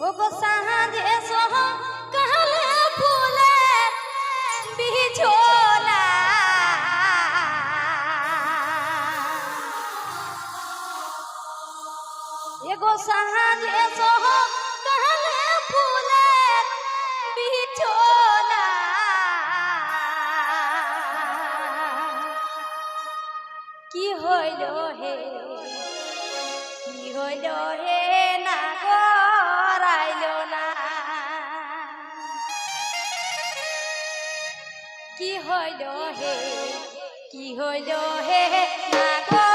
ও গো সহ কালে ফুলে বিছোনা এগো সাহায্যে সহ কালে ফুলে বিছোনা কি হইল হে? কি হইল হে? কি হইল হে? কি হইল হে? না